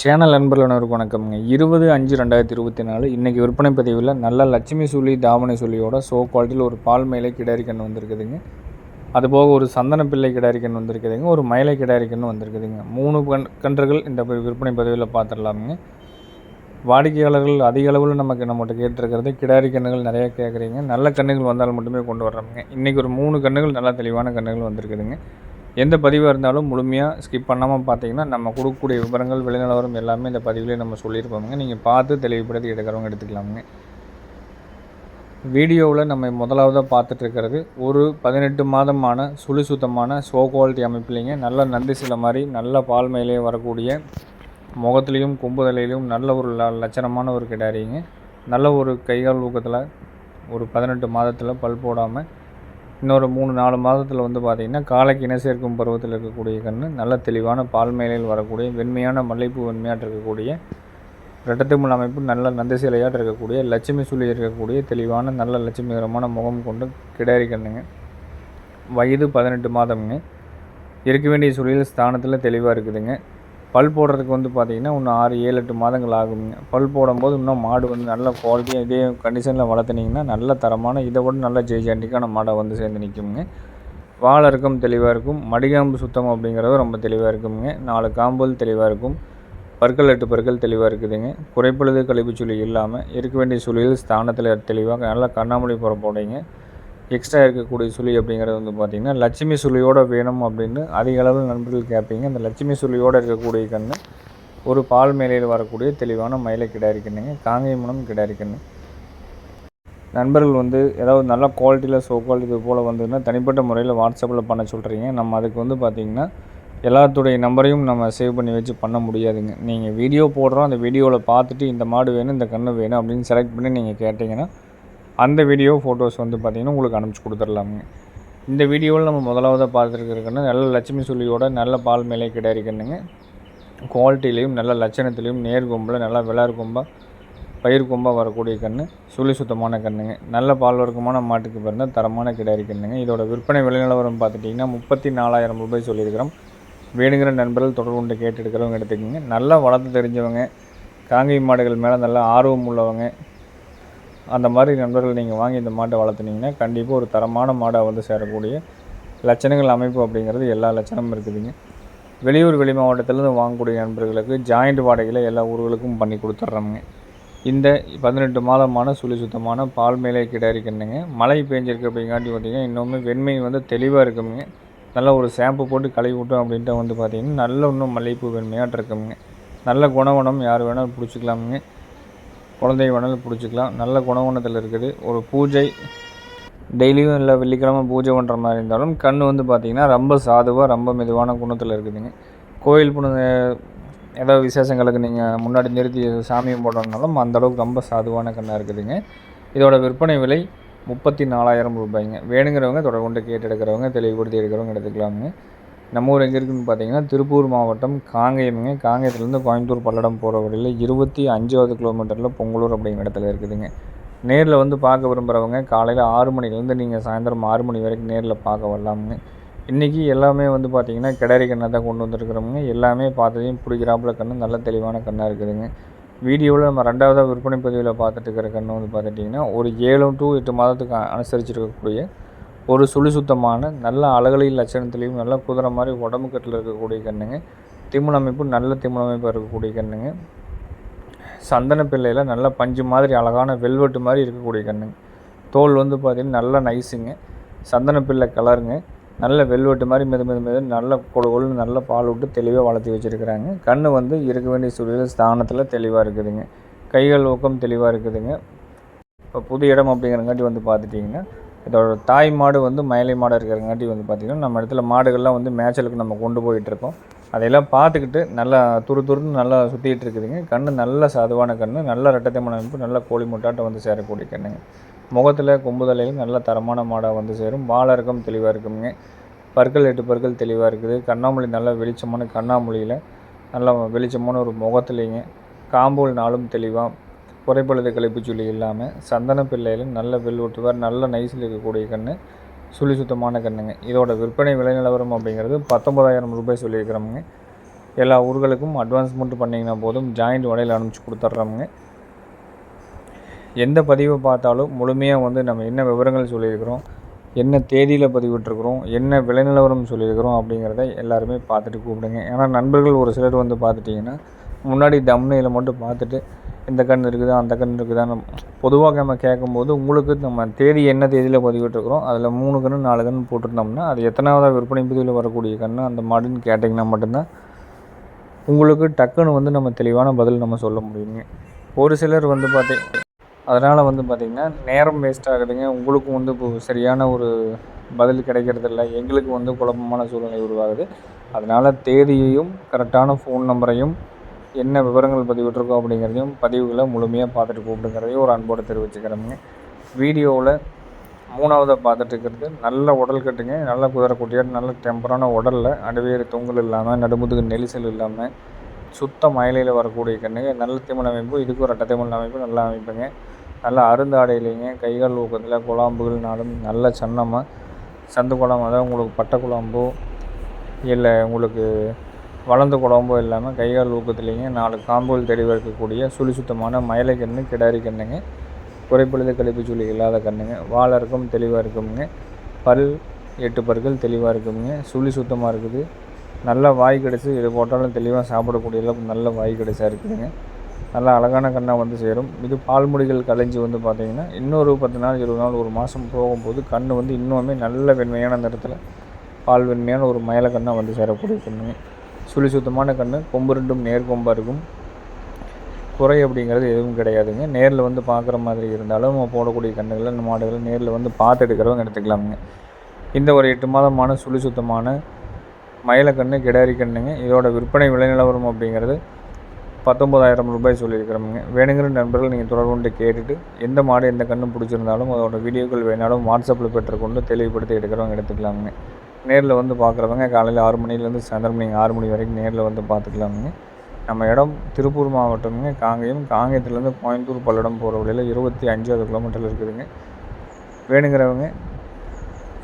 Channel நண்பர்களுக்கு வணக்கம்ங்க. இருபது அஞ்சு ரெண்டாயிரத்தி இருபத்தி நாலு. இன்றைக்கி விற்பனை பதிவில் நல்ல லட்சுமி சுழி தாமனை சுழியோட சோ குவாலிட்டியில் ஒரு பால் மயிலை கிடாரி கன்று வந்திருக்குதுங்க அதுபோக ஒரு சந்தன பிள்ளை கிடாரி கன்று வந்திருக்குதுங்க. ஒரு மயிலை கிடாரி கன்று வந்திருக்குதுங்க. மூணு கன் கன்றுகள் இந்த விற்பனை பதிவில் பார்த்துடலாமுங்க வாடிக்கையாளர்கள் அதிக அளவில் நமக்கு நம்மகிட்ட கேட்டிருக்கிறது கிடாரி கன்றுகள் நிறையா கேட்குறீங்க நல்ல கன்றுகள் வந்தால் மட்டுமே கொண்டு வர்றோமுங்க. இன்றைக்கி ஒரு மூணு கன்றுகள் நல்லா தெளிவான கன்றுகள் வந்திருக்குதுங்க. எந்த பதிவாக இருந்தாலும் முழுமையாக ஸ்கிப் பண்ணாமல் பார்த்தீங்கன்னா நம்ம கொடுக்கக்கூடிய விவரங்கள் விளைநிலவரம் எல்லாமே இந்த பதிவிலே நம்ம சொல்லியிருப்போமுங்க நீங்கள் பார்த்து தெளிவுபடுத்தி எடுக்கிறவங்க எடுத்துக்கலாமுங்க. வீடியோவில் நம்ம முதலாவதாக பார்த்துட்ருக்கிறது ஒரு பதினெட்டு மாதமான சுழி சுத்தமான சோ குவாலிட்டி அமைப்புலைங்க. நல்ல நந்தி சில மாதிரி நல்ல பால் மேலே வரக்கூடிய முகத்துலேயும் கொம்புதலையிலும் நல்ல ஒரு ல லட்சணமான ஒரு கிடாரிங்க. நல்ல ஒரு கைகால் ஊக்கத்தில் ஒரு பதினெட்டு மாதத்தில் பல் போடாமல் இன்னொரு மூணு நாலு மாதத்தில் வந்து பார்த்திங்கன்னா காலைக்கு இணை சேர்க்கும் பருவத்தில் இருக்கக்கூடிய கன்று நல்ல தெளிவான பால் மேலையில் வரக்கூடிய வெண்மையான மல்லிகைப்பூ வெண்மையாட்டு இருக்கக்கூடிய ரெட்டத்திமுள் அமைப்பு நல்ல நந்த சிலையாட்டு இருக்கக்கூடிய லட்சுமி சுழி இருக்கக்கூடிய தெளிவான நல்ல லட்சுமிகரமான முகம் கொண்டு கிடாரி கண்ணுங்க வயது பதினெட்டு மாதம்ங்க. இருக்க வேண்டிய சுழியில் ஸ்தானத்தில் தெளிவாக இருக்குதுங்க. பல் போடுறதுக்கு வந்து பார்த்திங்கன்னா இன்னும் ஆறு ஏழு எட்டு மாதங்கள் ஆகுங்க பல் போடும்போது இன்னும் மாடு வந்து நல்ல குவாலிட்டியாக இதே கண்டிஷனில் வளர்த்துனீங்கன்னா நல்ல தரமான இதை விட நல்ல ஜெய்ஜாண்டிக்கான மாடை வந்து சேர்ந்து நிற்குங்க வாழை இருக்கும் தெளிவாக இருக்கும். மடிகாம்பு சுத்தம் அப்படிங்கிறது ரொம்ப தெளிவாக இருக்குங்க நாலு காம்புகள் தெளிவாக இருக்கும். பற்கள் எட்டு பற்கள் தெளிவாக இருக்குதுங்க. குறைப்பொழுது கழிப்பு சுழி இல்லாமல் இருக்க வேண்டிய சுழியில் ஸ்தானத்தில் தெளிவாக நல்லா கண்ணாமொழி போடுங்க எக்ஸ்ட்ரா இருக்கக்கூடிய சுழி அப்படிங்கிறது வந்து பார்த்திங்கன்னா லட்சுமி சுழியோடு வேணும் அப்படின்னு அதிக அளவில் நண்பர்கள் கேட்பீங்க. அந்த லட்சுமி சுழியோடு இருக்கக்கூடிய கன்று ஒரு பால் மேலையில் வரக்கூடிய தெளிவான மயிலை கிடாரி காங்கை காங்கேயமனம் கிடாரி நண்பர்கள் வந்து ஏதாவது நல்ல குவாலிட்டியில் ஸோ குவாலிட்டி இது போல் வந்ததுன்னா தனிப்பட்ட முறையில் வாட்ஸ்அப்பில் பண்ண சொல்கிறீங்க நம்ம அதுக்கு வந்து பார்த்திங்கன்னா எல்லாத்துடைய நம்பரையும் நம்ம சேவ் பண்ணி வச்சு பண்ண முடியாதுங்க. நீங்கள் வீடியோ போடுறோம் அந்த வீடியோவில் பார்த்துட்டு இந்த மாடு வேணும் இந்த கன்று வேணும் அப்படின்னு செலக்ட் பண்ணி நீங்கள் கேட்டிங்கன்னா அந்த வீடியோ ஃபோட்டோஸ் வந்து பார்த்திங்கன்னா உங்களுக்கு அனுப்பிச்சி கொடுத்துர்லாமுங்க இந்த வீடியோவில் நம்ம முதலாவதாக பார்த்துருக்குறதுக்குன்னா நல்ல லட்சுமி சுழியோட நல்ல பால் மேலே கிடாரி குவாலிட்டிலையும் நல்ல லட்சணத்துலேயும் நேர் கொம்பில் நல்லா விளாறு கொம்பாக பயிர் கொம்பாக வரக்கூடிய கன்று சுழி சுத்தமான கன்றுங்க நல்ல பால் வர்க்கமான மாட்டுக்கு பிறந்த தரமான கிடாரி கண்ணுங்க இதோட விற்பனை விலை நிலவரம் பார்த்துட்டிங்கன்னா முப்பத்தி நாலாயிரம் ரூபாய் சொல்லியிருக்கிறோம். வேணுங்கிற நண்பர்கள் தொடர்பு கொண்டு கேட்டு எடுக்கிறவங்க எடுத்துக்கோங்க. நல்லா வளர்த்து தெரிஞ்சவங்க காங்கை மாடுகள் மேலே நல்லா ஆர்வம் உள்ளவங்க அந்த மாதிரி நண்பர்கள் நீங்கள் வாங்கி இந்த மாட்டை வளர்த்துனீங்கன்னா கண்டிப்பாக ஒரு தரமான மாடாக வந்து சேரக்கூடிய லட்சணங்கள் அமைப்பு அப்படிங்கிறது எல்லா லட்சணமும் இருக்குதுங்க. வெளியூர் வெளி மாவட்டத்திலேருந்து வாங்கக்கூடிய நண்பர்களுக்கு ஜாயிண்ட் வாடகையில் எல்லா ஊர்களுக்கும் பண்ணி கொடுத்துட்றோமுங்க இந்த பதினெட்டு மாதமான சுழி சுத்தமான பால் மேலே கிடாரி கண்ணுங்க மழை பெஞ்சிருக்கு அப்படிங்காட்டி பார்த்திங்கன்னா இன்னுமே வெண்மை வந்து தெளிவாக இருக்குங்க நல்ல ஒரு ஷாம்பு போட்டு கழுவி விட்டோம் அப்படின்ட்டு வந்து பார்த்திங்கன்னா நல்ல இன்னும் மல்லிகைப்பூ வெண்மையாட்டு நல்ல குணவனம் யார் வேணாலும் பிடிச்சிக்கலாமுங்க. குழந்தை வேணாலும் பிடிச்சிக்கலாம். நல்ல குணகுணத்தில் இருக்குது. ஒரு பூஜை டெய்லியும் இல்லை வெள்ளிக்கிழமை பூஜை பண்ணுற மாதிரி இருந்தாலும் கண் வந்து பார்த்திங்கன்னா ரொம்ப சாதுவாக ரொம்ப மெதுவான குணத்தில் இருக்குதுங்க. கோயில் புனித ஏதாவது விசேஷங்களுக்கு நீங்கள் முன்னாடி நிறுத்தி சாமி போடுறதுனாலும் அந்தளவுக்கு ரொம்ப சாதுவான கண்ணாக இருக்குதுங்க. இதோட விற்பனை விலை முப்பத்தி நாலாயிரம் ரூபாய்ங்க. வேணுங்கிறவங்க தொடர்கொண்டு கேட்டு எடுக்கிறவங்க தெளிவுபடுத்தி எடுக்கிறவங்க எடுத்துக்கலாமுங்க. நம்ம ஊர் எங்கே இருக்குதுன்னு பார்த்தீங்கன்னா திருப்பூர் மாவட்டம் காங்கேயமுங்க. காங்கேயத்துலேருந்து கோயம்புத்தூர் பல்லடம் போகிற வழியில் இருபத்தி அஞ்சாவது கிலோமீட்டரில் பொங்கலூர் அப்படிங்கிற இடத்துல இருக்குதுங்க. நேரில் வந்து பார்க்க விரும்புகிறவங்க காலையில் ஆறு மணிலேருந்து நீங்கள் சாயந்தரம் ஆறு மணி வரைக்கும் நேரில் பார்க்க வரலாமுங்க. இன்றைக்கி எல்லாமே வந்து பார்த்திங்கன்னா கிடரி கண்ணை தான் கொண்டு வந்திருக்கிறவங்க எல்லாமே பார்த்ததையும் பிடிக்கிறாப்புல கண்ணு நல்ல தெளிவான கண்ணாக இருக்குதுங்க. வீடியோவில் நம்ம ரெண்டாவதாக விற்பனை பதிவில் பார்த்துட்டு இருக்கிற கண்ணு வந்து பார்த்துட்டிங்கன்னா ஒரு ஏழு டு எட்டு மாதத்துக்கு அனுசரிச்சிருக்கக்கூடிய ஒரு சுழி சுத்தமான நல்ல அழகலை லட்சணத்துலேயும் நல்ல குதிரை மாதிரி உடம்பு கட்டில் இருக்கக்கூடிய கண்ணுங்க. திமிழ் அமைப்பு நல்ல திமிழ் அமைப்பாக இருக்கக்கூடிய கண்ணுங்க. சந்தன பிள்ளையில் நல்ல பஞ்சு மாதிரி அழகான வெல்வெட்டு மாதிரி இருக்கக்கூடிய கண்ணுங்க. தோல் வந்து பார்த்திங்கன்னா நல்ல நைஸுங்க. சந்தன பிள்ளை கலருங்க. நல்ல வெல்வெட்டு மாதிரி மெது மெது மெது நல்ல கொழு கொழுன்னு நல்ல பால் விட்டு தெளிவாக வளர்த்தி வச்சுருக்கிறாங்க. கண் வந்து இருக்க வேண்டிய சூழலில் ஸ்தானத்தில் தெளிவாக இருக்குதுங்க. கைகள் ஊக்கம் தெளிவாக இருக்குதுங்க. இப்போ புது இடம் அப்படிங்கிறங்காட்டி வந்து பார்த்துட்டிங்கன்னா இதோட தாய் மாடு வந்து மயிலை மாடு இருக்கிறங்காட்டி வந்து பார்த்திங்கன்னா நம்ம இடத்துல மாடுகள்லாம் வந்து மேய்ச்சலுக்கு நம்ம கொண்டு போயிட்டுருக்கோம். அதையெல்லாம் பார்த்துக்கிட்டு நல்லா துரு துருன்னு நல்லா சுற்றிட்டு இருக்குதுங்க. கண் நல்ல சாதுவான கண் நல்ல ரெட்டத்தமான அமைப்பு நல்ல கோழி முட்டாட்டம் வந்து சேரக்கூடிய கண்ணுங்க. முகத்தில் கொம்புதலையும் நல்ல தரமான மாடாக வந்து சேரும். வாழை தெளிவாக இருக்குங்க. பற்கள் எட்டு பற்கள் தெளிவாக இருக்குது. கண்ணாமொழி நல்ல வெளிச்சமான கண்ணாமொழியில் நல்ல வெளிச்சமான ஒரு முகத்துலேங்க. காம்பூல் நாளும் தெளிவாக குறைபழுது கழிப்பு சொல்லி இல்லாமல் சந்தன பிள்ளையில் நல்ல வெல் ஒட்டுவார் நல்ல நைஸில் இருக்கக்கூடிய கன்று சுழி சுத்தமான கண்ணுங்க. இதோட விற்பனை விலை நிலவரம் அப்படிங்கிறது பத்தொம்பதாயிரம் ரூபாய் சொல்லியிருக்கிறோமுங்க. எல்லா ஊர்களுக்கும் அட்வான்ஸ் மட்டும் பண்ணிங்கன்னா போதும் ஜாயிண்ட் வடையில் அனுப்பிச்சி கொடுத்துட்றோமுங்க எந்த பதிவை பார்த்தாலும் முழுமையாக வந்து நம்ம என்ன விவரங்கள் சொல்லியிருக்கிறோம் என்ன தேதியில் பதிவிட்டுருக்குறோம் என்ன விலை நிலவரம் சொல்லியிருக்கிறோம் அப்படிங்கிறத எல்லாருமே பார்த்துட்டு கூப்பிடுங்க. ஏன்னா நண்பர்கள் ஒரு சிலர் வந்து பார்த்துட்டிங்கன்னா முன்னாடி தம்னையில் மட்டும் பார்த்துட்டு இந்த கன்று இருக்குதா அந்த கன்று இருக்குதான்னு பொதுவாக நம்ம கேட்கும்போது உங்களுக்கு நம்ம தேதி என்ன தேதியில் பதிவிட்டுருக்குறோம் அதில் மூணு கன்று நாலு கன்று போட்டிருந்தோம்னா அது எத்தனாவதாக விற்பனை பதிவில் வரக்கூடிய கன்று அந்த மாடுன்னு கேட்டிங்கன்னா மட்டும்தான் உங்களுக்கு டக்குன்னு வந்து நம்ம தெளிவான பதில் நம்ம சொல்ல முடியுங்க. ஒரு சிலர் வந்து பார்த்தி அதனால் வந்து பார்த்திங்கன்னா நேரம் வேஸ்ட் ஆகுதுங்க. உங்களுக்கும் வந்து இப்போ சரியான ஒரு பதில் கிடைக்கிறதில்ல. எங்களுக்கு வந்து குழப்பமான சூழ்நிலை உருவாகுது. அதனால் தேதியையும் கரெக்டான ஃபோன் நம்பரையும் என்ன விவரங்கள் பதிவிட்டிருக்கோம் அப்படிங்கிறதையும் பதிவுகளை முழுமையாக பார்த்துட்டு கூப்பிடுங்கிறதையும் ஒரு அன்போடு தெரிவிச்சுக்கிறோமுங்க வீடியோவில் மூணாவதாக பார்த்துட்டு இருக்கிறது நல்ல உடல் கட்டுங்க நல்ல குதிரைக்குட்டியாக நல்ல டெம்பரான உடலில் அடிவேறு தொங்கல் இல்லாமல் நடுமுதுகு நெரிசல் இல்லாமல் சுத்த மயிலையில் வரக்கூடிய கண்ணுங்க நல்ல திமிழ் அமைப்பு இதுக்கு ஒரு ரெட்டை திமிழ் அமைப்பு நல்லா அமைப்புங்க. நல்லா அருந்தாடையிலைங்க கைகால் ஊக்கத்தில் குழாம்புகள் நாடும் நல்ல சன்னமாக சந்து குழம்பு அதாவது உங்களுக்கு பட்டை குழம்போ இல்லை உங்களுக்கு வளர்ந்த குடம்போ இல்லாமல் கைகால் ஊக்கத்துலேங்க நாலு காம்புகள் தெளிவாக இருக்கக்கூடிய சுழி சுத்தமான மயிலை கண்ணு கிடாரி கண்ணுங்க குறைப்பொழுது கழிப்பு சுழி இல்லாத கண்ணுங்க வாழறக்கும் தெளிவாக இருக்குங்க பல் எட்டு பற்கள் தெளிவாக இருக்குங்க சுழி சுத்தமாக இருக்குது. நல்ல வாய் கிடச்சி இது போட்டாலும் தெளிவாக சாப்பிடக்கூடிய அளவுக்கு நல்ல வாய் கிடச்சா இருக்குதுங்க. நல்லா அழகான கண்ணாக வந்து சேரும். இது பால்முடிகள் கலைஞ்சி வந்து பார்த்திங்கன்னா இன்னொரு பத்து நாள் இருபது நாள் ஒரு மாதம் போகும்போது கண் வந்து இன்னுமே நல்ல வெண்மையான நிறத்தில் பால் வெண்மையான ஒரு மயில கண்ணாக வந்து சேரக்கூடிய கண்ணுங்க. சுழி சுத்தமான கண் கொம்பு ரெண்டும் நேர்கொம்பாக இருக்கும். குறை அப்படிங்கிறது எதுவும் கிடையாதுங்க. நேரில் வந்து பார்க்குற மாதிரி இருந்தாலும் நம்ம போடக்கூடிய கண்ணுகளை இந்த மாடுகளை நேரில் வந்து பார்த்து எடுக்கிறவங்க எடுத்துக்கலாமுங்க. இந்த ஒரு எட்டு மாதமான சுழி சுத்தமான மயிலக்கண்ணு கிடாரி கண்ணுங்க. இதோட விற்பனை விலை நிலவரம் அப்படிங்கிறது பத்தொம்பதாயிரம் ரூபாய் சொல்லியிருக்கிறோமுங்க. வேணுங்கிற நண்பர்கள் நீங்கள் தொடர்பு கொண்டு கேட்டுட்டு எந்த மாடு எந்த கன்று பிடிச்சிருந்தாலும் அதோட வீடியோக்கள் வேணாலும் வாட்ஸ்அப்பில் பெற்றுக்கொண்டு தெளிவுபடுத்தி எடுக்கிறவங்க எடுத்துக்கலாமுங்க. நேரில் வந்து பார்க்குறவங்க காலையில் ஆறு மணிலேருந்து சாயந்தரம் நீங்கள் ஆறு மணி வரைக்கும் நேரில் வந்து பார்த்துக்கலாமுங்க. நம்ம இடம் திருப்பூர் மாவட்டமுங்க. காங்கேயம். காங்கேயத்துலேருந்து கோயம்புத்தூர் பல்லடம் போகிற வழியில் இருபத்தி அஞ்சாவது கிலோமீட்டரில் இருக்குதுங்க. வேணுங்கிறவங்க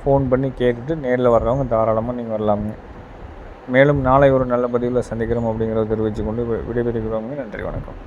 ஃபோன் பண்ணி கேட்டுட்டு நேரில் வர்றவங்க தாராளமாக நீங்கள் வரலாமுங்க. மேலும் நாளை ஒரு நல்ல பதிவில் சந்திக்கிறோம் அப்படிங்கிறத தெரிவித்துக்கொண்டு விடைபெறுகிறோங்க நன்றி வணக்கம்.